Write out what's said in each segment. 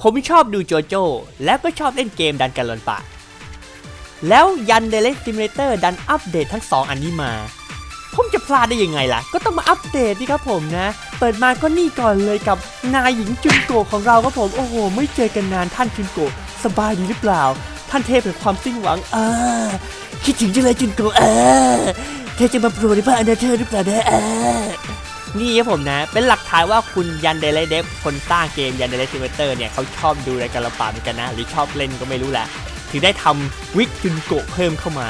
ผมชอบดูโจโจ้ แล้วก็ชอบเล่นเกมดันกันลอนปะ แล้วยันเดเล e ซิม u เตอร์ดันอัปเดตทั้ง 2 อันนี้มา ผมจะพลาดได้ยังไงล่ะ ก็ต้องมาอัปเดตดิครับผมนะ เปิดมาก็นี่ก่อนเลยกับนายหญิงจุนโกะของเราครับผม โอ้โห ไม่เจอกันนานท่านจุนโกะสบายดีหรือเปล่า ท่านเทพแห่งความสิ้นหวัง เออ คิดถึงจังเลยจุนโกะเออเธอจะมาโปรในบ้านอันเดอร์เธอหรือเปล่าเนี่ยเออ นี่ครับผมนะ เป็นหลักฐานว่าคุณยันเดลเดฟคนสร้างเกมยันเดลซิมเตอร์เนี่ยเขาชอบดูรายการละปาเหมือนกันนะ หรือชอบเล่นก็ไม่รู้แหละ ถึงได้ทำวิกจุนโกเพิ่มเข้ามา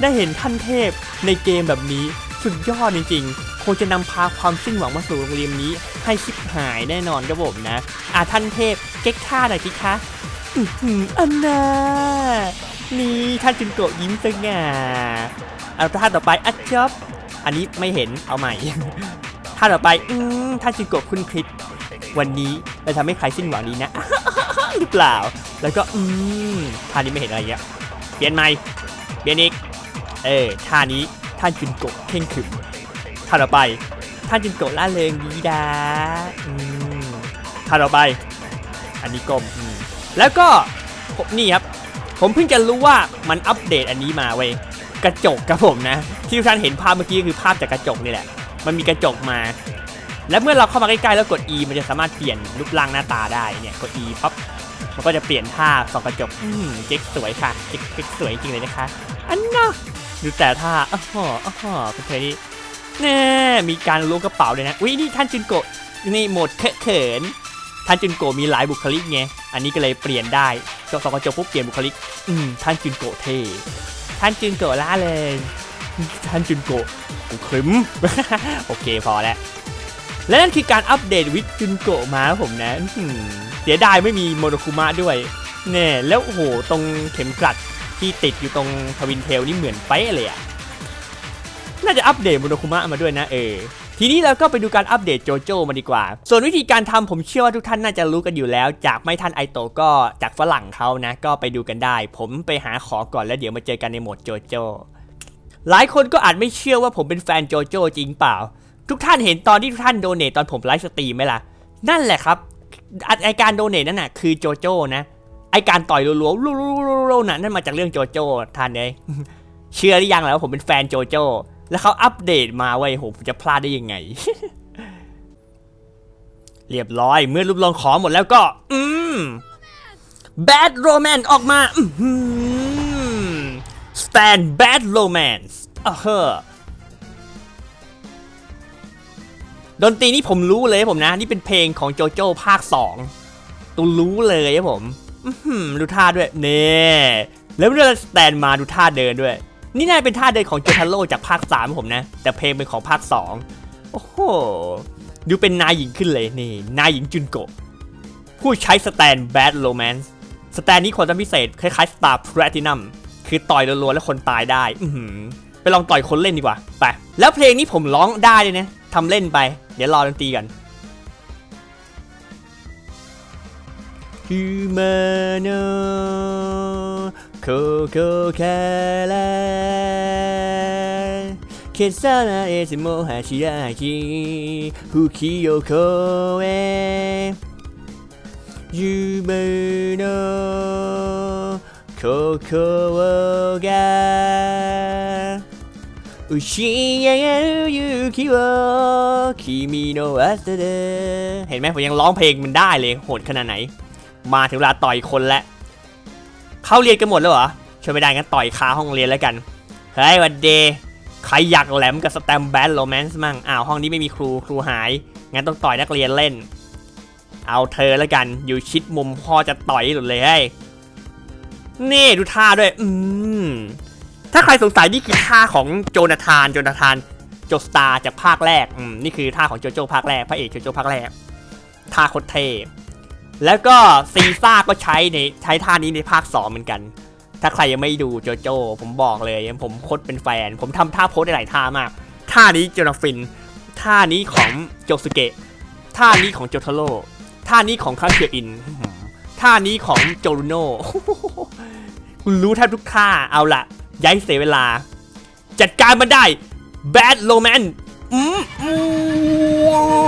ได้เห็นท่านเทพในเกมแบบนี้สุดยอดจริงๆคงจะนำพาความสิ้นหวังมาสู่โรงเรียนนี้ ให้ชิบหายแน่นอนครับผมนะอะท่านเทพเก๊กท่าหน่อยสิคะอือฮึอันน่านี่ท่านจุนโกยิ้มสง่าเอาท่าต่อไปอัดจอบ อันนี้ไม่เห็นเอาใหม่ ท่าต่อไปอืมท่านจิโกะคุณคลิปวันนี้เราทำให้ใครสิ้นหวังดีนะ หรือเปล่า แล้วก็อืมท่านี้ไม่เห็นอะไรเงี้ยเปลี่ยนใหม่เปลี่ยนอีกเออท่านี้ท่านจินโกะเข่งขึมท่าต่อไปท่านจินโกะล่าเริงดีดาอืมท่าต่อไปอันนี้กลมอืมแล้วก็ผมนี่ครับ ผมเพิ่งจะรู้ว่ามันอัปเดตอันนี้มาเว้ย กระจกครับผมนะ ที่ทุกท่านเห็นภาพเมื่อกี้คือภาพจากกระจกนี่แหละ มันมีกระจกมา และเมื่อเราเข้ามาใกล้ๆแล้วกด E มันจะสามารถเปลี่ยนรูปร่างหน้าตาได้เนี่ยกด E ปั๊บมันก็จะเปลี่ยนภาพส่องกระจกอืมเจ๊กสวยค่ะเจ๊กเจ๊กสวยจริงเลยนะคะ อันน่ะดูแต่ท่าอ้อห่ออ้อห่อเป็นเพลงนี้แน่มีการล้วงกระเป๋าเลยนะอุ้ยนี่ท่านจุนโกะนี่โหมดเขินท่านจุนโกะมีหลายบุคลิกไง อันนี้ก็เลยเปลี่ยนได้สองกระจกปุ๊บเปลี่ยนบุคลิก อืม ท่านจุนโกะเท่ ท่านจุนโกะล่าเลย ท่านจุนโกะกูครึมโอเคพอแล้วและนั่นคือการอัปเดตวิกจุนโกะมาครับผมนะอื้อหือเสียดายไม่มีโมโนคุมะด้วยแน่แล้วโอ้โหตรงเข็มกลัดที่ติดอยู่ตรงทวินเทลนี่เหมือนเป๊ะเลยอะน่าจะอัปเดตโมโนคุมะมาด้วยนะเออ ทีนี้เราก็ไปดูการอัปเดตโจโจมาดีกว่า ส่วนวิธีการทำผมเชื่อว่าทุกท่านน่าจะรู้กันอยู่แล้ว จากไม่ทันไอโตะก็จากฝรั่งเขานะ ก็ไปดูกันได้ ผมไปหาขอก่อนแล้วเดี๋ยวมาเจอกันในโหมดโจโจหลายคนก็อาจไม่เชื่อว่าผมเป็นแฟนโจโจจริงเปล่า ทุกท่านเห็นตอนที่ทุกท่านโดเนตตอนผมไลฟ์สตรีมไหมล่ะ นั่นแหละครับไอการโดเนตนั่นน่ะคือโจโจนะไอการต่อยรัวๆรัวๆนั่นนั่นมาจากเรื่องโจโจท่านเลยเชื่อหรือยังแล้วผมเป็นแฟนโจโจ แล้วเขาอัปเดตมาเว้ยโหผมจะพลาดได้ยังไง เรียบร้อยเมื่อรูปลองขอหมดแล้วก็ อืม Bad Romance ออกมาอือหือ Stand Bad Romance อะเฮ้อดนตรีนี่ผมรู้เลยผมนะ นี่เป็นเพลงของโจโจ้ภาค 2ตูรู้เลยครับผมอื้อหือดูท่าด้วยเน่แล้วเมื่อสแตนมาดูท่าเดินด้วย นี่น่าเป็นท่าเดินของโจทาโร่จากภาค3ผมนะ แต่เพลงเป็นของภาค 2 โอ้โห ดูเป็นนายหญิงขึ้นเลยนี่ นายหญิงจุนโกะ ผู้ใช้สแตน Bad Romance สแตนนี้ความจำพิเศษ คล้ายๆ Star Platinum คือต่อยรัวๆแล้วคนตายได้ อืไปลองต่อยคนเล่นดีกว่า ไป แล้วเพลงนี้ผมร้องได้เลยนะทำเล่นไป เดี๋ยวรอดนตรีกันคือมาโน โคโคคารา 消さないつも柱き吹きよこえ夢の心が教える勇気を君の朝でเห็นไหมผมยังร้องเพลงมันได้เลยโหดขนาดไหน มาถึงเวลาต่อยคนแล้ว เข้าเรียนกันหมดแล้วเหรอช่วยไม่ได้งั้นต่อยคาห้องเรียนแล้วกันเฮ้ยวันเดย์ใครอยากแหลมกับสแตมแบนโรแมนซ์มั่งอ้าวห้องนี้ไม่มีครูครูหายงั้นต้องต่อยนักเรียนเล่น เอาเธอแล้วกันอยู่ชิดมุมพ่อจะต่อยหลุดเลยเฮ้นี่ดูท่าด้วย อืมถ้าใครสงสัยนี่คือท่าของโจนาธาน โจนาธาน โจสตาร์จากภาคแรก อืม นี่คือท่าของโจโจ้ภาคแรก พระเอกโจโจ้ภาคแรก ท่าโคตรเท่ แล้วก็ซีซ่าก็ใช้ในใช้ท่านี้ในภาค 2 เหมือนกัน ถ้าใครยังไม่ดูโจโจ้ผมบอกเลยผมโคตรเป็นแฟน ผมทำท่าโพสได้หลายท่ามาก ท่านี้โจนาฟิน ท่านี้ของโจสุเกะ ท่านี้ของโจทาโร่ท่านี้ของคาเคียอิน ท่านี้ของโจรุโน่คุณรู้แทบทุกท่า เอาละย้ายเสียเวลา จัดการมันได้ Bad Romance อืมอืม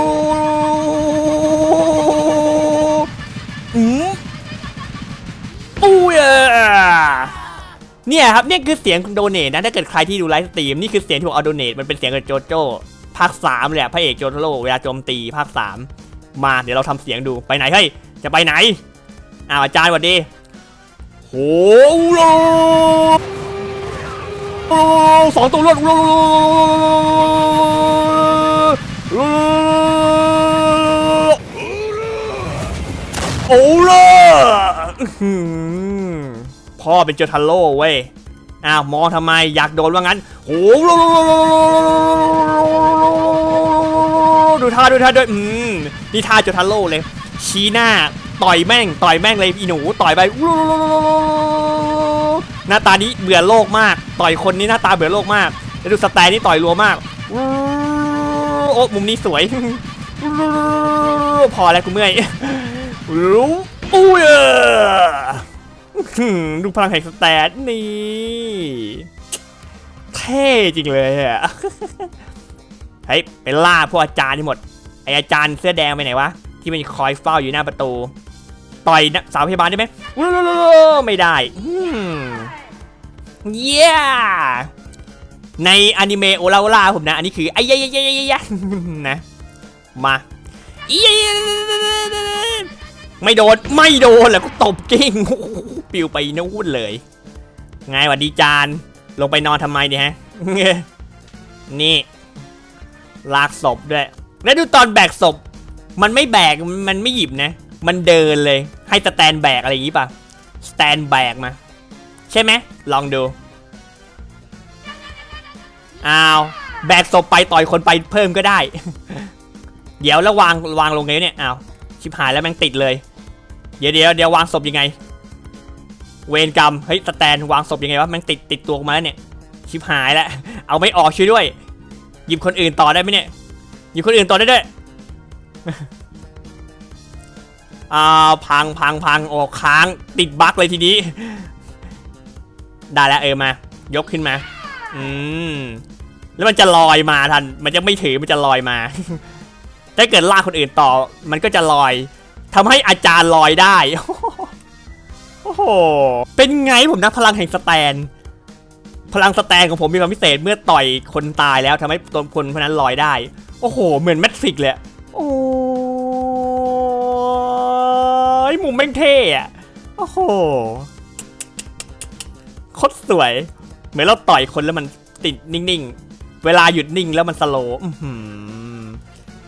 เนี่ยครับเนี่ยคือเสียงโดเนทนะถ้าเกิดใครที่ดูไลฟ์สตรีมนี่คือเสียงที่ผมเอาโดเนทมันเป็นเสียงกับโจโจ้ภาคสามเลยอะพระเอกโจโร่เวลาโจมตีภาคสามมาเดี๋ยวเราทำเสียงดูไปไหนเฮ้ยจะไปไหนอ้าวอาจารย์สวัสดีโหโลโอ้สองตัวรวดโลโลโอ้ล่ะอื้อหือ พ่อเป็นโจทันโร่เว้ยอ้าวมองทำไมอยากโดนว่างั้นโอ้โหดูท่าดูท่าด้วยอืมนี่ท่าโจทันโร่เลย ชี้หน้าต่อยแม่งต่อยแม่งเลยอีหนูต่อยไปหน้าตานี้เบื่อโลกมาก ต่อยคนนี้หน้าตาเบื่อโลกมากแล้วดูสแตนนี่ต่อยรัวมากโอ้มุมนี้สวยพอแล้วกูเมื่อยรู้อุ้ยหืม ดูพลังแห่งสแตทนี่ เท่จริงเลยอะเฮ้ยไปล่าพวกอาจารย์ที่หมด ไออาจารย์เสื้อแดงไปไหนวะ ที่มันคอยเฝ้าอยู่หน้าประตู ต่อยนะสาวพยาบาลได้ไหมไม่ได้เย้ในอนิเมะโอลาโอลาผมนะ อันนี้คือไอ้ยยยยยนะ มาไม่โดน ไม่โดนแหล้วก็ตบกิ้ง ปิวไปนู่นเลย ไงหวัดดีจาน ลงไปนอนทำไมเนี่ยฮะ นี่ ลากศพด้วย แล้วดูตอนแบกศพ มันไม่แบก มันไม่หยิบนะ มันเดินเลย ให้สแตนแบกอะไรอย่างงี้ป่ะ สแตนแบกมา ใช่ไหม ลองดูอ้าว แบกศพไปต่อยคนไปเพิ่มก็ได้ เดี๋ยวแล้ววางวางลงไงเนี่ย อ้าว ชิบหายแล้วแม่งติดเลย เดี๋ยวเดี๋ยวเดี๋ยววางศพยังไง เวรกรรม เฮ้ยสแตนวางศพยังไงวะม่งติดติดตัวมาแล้วเนี่ย ชิบหายแล้ว เอาไม่ออกช่วยด้วย หยิบคนอื่นต่อได้ไหมเนี่ย หยิบคนอื่นต่อได้ด้วยอ้าวพังพังพังโอ้ค้างติดบั๊กเลยทีนี้ ได้แล้วเออมา ยกขึ้นมา อืม แล้วมันจะลอยมาทัน มันจะไม่ถือมันจะลอยมา ถ้าเกิดลากคนอื่นต่อ มันก็จะลอยทำให้อาจารย์ลอยได้ โอ้โห เป็นไงผมนะพลังแห่งสแตน พลังสแตนของผมมีความพิเศษเมื่อต่อยคนตายแล้วทำให้ตัวคนคนนั้นลอยได้ โอ้โห เหมือนแมทริกเลยโอ้ยมุมแม่งเท่อะโอ้โหโคตรสวย เหมือนเราต่อยคนแล้วมันติดนิ่งๆ เวลาหยุดนิ่งแล้วมันสโลว์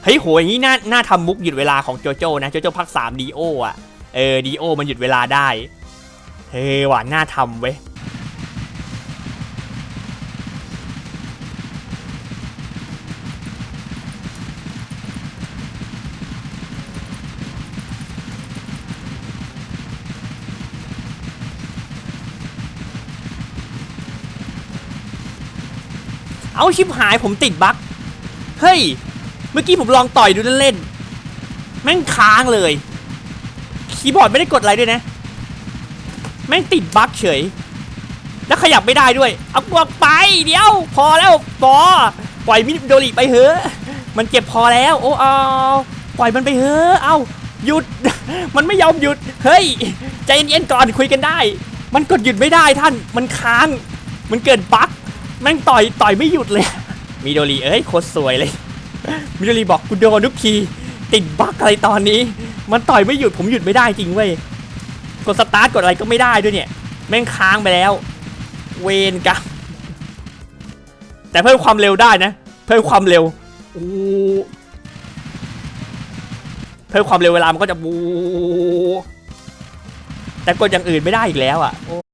เฮ้ยโหอย่างนี้น่าน่าทำมุกหยุดเวลาของโจโจ้นะ โจโจ้ภาคสามดีโออะ เออดีโอมันหยุดเวลาได้ เฮ้ยวานน่าทำเว้ยเอาชิบหายผมติดบั๊กเฮ้ย เมื่อกี้ผมลองต่อยดูเล่นๆแม่งค้างเลย คีย์บอร์ดไม่ได้กดอะไรด้วยนะ แม่งติดบั๊กเฉย แล้วขยับไม่ได้ด้วย เอาบวกไป เดี๋ยว พอแล้วพอปล่อยมิโดริไปเถอะมันเจ็บพอแล้ว โอ้เอาปล่อยมันไปเถอะเอาหยุด มันไม่ยอมหยุด เฮ้ย ใจเย็นๆก่อนคุยกันได้ มันกดหยุดไม่ได้ท่าน มันค้าง มันเกิดบั๊กแม่งต่อยต่อยไม่หยุดเลย มิโดริเอ้ยโคตรสวยเลย มิโดรีบอกกูโดนทุกที ติดบั๊กอะไรตอนนี้ มันต่อยไม่หยุดผมหยุดไม่ได้จริงเว้ย กดสตาร์ทกดอะไรก็ไม่ได้ด้วยเนี่ย แม่งค้างไปแล้ว เวนกรรมแต่เพิ่มความเร็วได้นะ เพิ่มความเร็วโอ้เพิ่มความเร็วเวลามันก็จะบูแต่กดอย่างอื่นไม่ได้อีกแล้วอะ